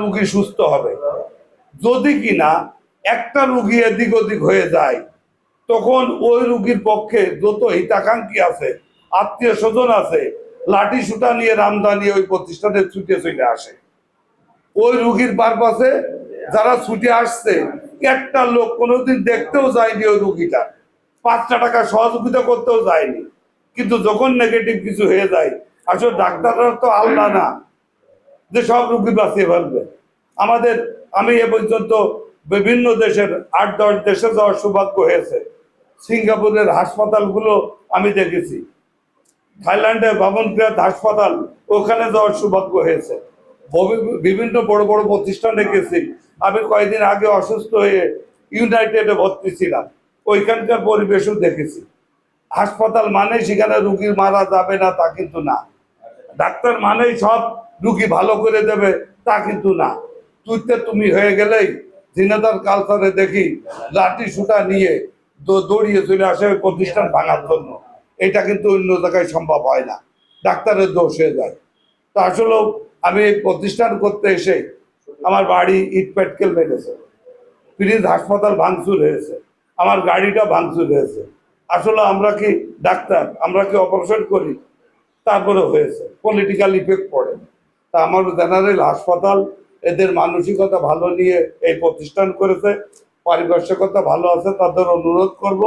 রুগী সুস্থ হবে। যদি কিনা একটা রুগী এদিক ওদিক হয়ে যায়, তখন ওই রুগীর পক্ষে যত হিতাকাঙ্ক্ষী আছে, আত্মীয় স্বজন আছে লাঠি সুটা নিয়ে রামদানি ওই প্রতিষ্ঠানে ছুটে চলে আসে। ওই রুগীর পারপাসে যারা ছুটে আসছে, একটা লোক কোনোদিন দেখতেও যায়নি ওই রুগীটা। পাঁচটা টাকা সহযোগিতা করতেও যায়নি। কিন্তু যখন নেগেটিভ কিছু হয়ে যায়, আসলে ডাক্তাররা তো আল্লাহ না। যে সব রুগী বাঁচিয়ে ফেলবে। আমাদের, আমি এ পর্যন্ত বিভিন্ন দেশের আট, দশ দেশে যাওয়ার সৌভাগ্য হয়েছে। সিঙ্গাপুরের হাসপাতালগুলো আমি দেখেছি। থাইল্যান্ডে বামনক্রিয়াত হাসপাতাল, ওখানে যাওয়ার সৌভাগ্য হয়েছে। বিভিন্ন বড় বড় প্রতিষ্ঠানে গেছি আমি কয়েকদিন আগে অসুস্থ হয়ে ইউনাইটেডে ভর্তি ছিলাম। ওইখানকার পরিবেশও দেখেছি। হাসপাতাল মানে সেখানে রুগীর মারা যাবে না তা কিন্তু না। ডাক্তার মানেই সব, রুগী ভালো করে দেবে, তা কিন্তু না। তুইতে তুমি হয়ে গেলেই জিনাদার কালচারে দেখি লাঠি সুটা নিয়ে দৌড়িয়ে চলে আসে ওই প্রতিষ্ঠান ভাঙার জন্য। এটা কিন্তু অন্য জায়গায় সম্ভব হয় না। ডাক্তারের দোষ হয়ে যায়। তো আসলেও আমি প্রতিষ্ঠান করতে এসে আমার বাড়ি ইট পেটকেল মেরেছে। প্রিন্স হাসপাতাল ভাঙচুর হয়েছে। আমার গাড়িটা ভাঙচুর হয়েছে। আসলে আমরা কি ডাক্তার? আমরা কি অপারেশন করি? তারপরে হয়েছে। পলিটিক্যাল ইফেক্ট পড়ে তা আমার জেনারেল হাসপাতাল, এদের মানসিকতা ভালো নিয়ে এই প্রতিষ্ঠান করেছে, পারিপার্শ্বিকতা ভালো আছে, তাদের অনুরোধ করব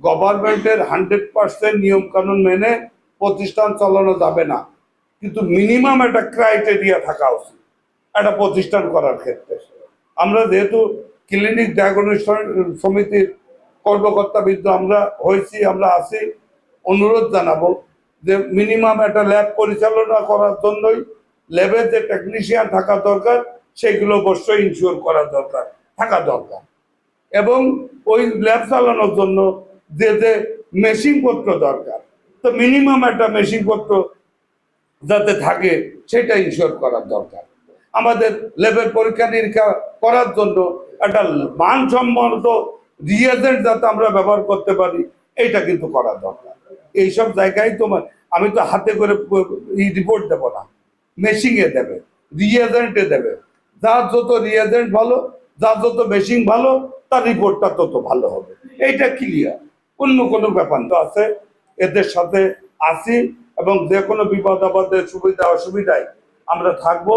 গভর্নমেন্টের হান্ড্রেড পার্সেন্ট নিয়ম কানুন মেনে প্রতিষ্ঠান চালানো যাবে না। কিন্তু মিনিমাম একটা ক্রাইটেরিয়া থাকা উচিত, একটা প্রতিষ্ঠান করার ক্ষেত্রে। আমরা যেহেতু ক্লিনিক ডায়াগনোস্টিক সমিতির কর্মকর্তা বিদ্য আমরা হয়েছি, আমরা আছি, অনুরোধ জানাব যে মিনিমাম একটা ল্যাব পরিচালনা করার জন্যই ল্যাবের যে টেকনিশিয়ান থাকা দরকার, সেগুলো অবশ্যই ইনশিওর করা দরকার, থাকা দরকার। এবং ওই ল্যাব চালানোর জন্য যে যে মেশিনপত্র দরকার, তো মিনিমাম একটা মেশিনপত্র যাতে থাকে, সেটা ইনশিওর করার দরকার। আমাদের ল্যাবের পরীক্ষা নিরীক্ষা করার জন্য একটা মানসম্মত রিয়েজেন্ট যাতে আমরা ব্যবহার করতে পারি, এইটা কিন্তু করা দরকার। এইসব জায়গায় তোমার আমি তো হাতে করে রিপোর্ট দেবো না। মেশিংয়ে দেবে রিয়েজেন্টে দেবে। যার যত রিয়েজেন্ট ভালো, যার যত মেশিন ভালো, তার রিপোর্টটা তত ভালো হবে। এইটা ক্লিয়ার অন্য কোনো ব্যাপার তো আছে, এদের সাথে আসি এবং যে কোনো বিপদ আপদের সুবিধা অসুবিধায় আমরা থাকব।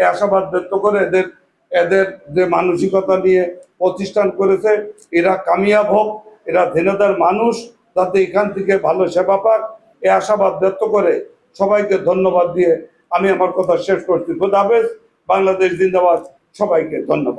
এই আশাবাদ ব্যক্ত করে এদের এদের যে মানসিকতা নিয়ে প্রতিষ্ঠান করেছে, এরা কামিয়াব হোক, এরা ধীনতার মানুষ, যাতে এখান থেকে ভালো সেবা পাক। এই আশাবাদ ব্যক্ত করে সবাইকে ধন্যবাদ দিয়ে আমি আমার কথা শেষ করছি। খোদাবেশ বাংলাদেশ জিন্দাবাদ। সবাইকে ধন্যবাদ।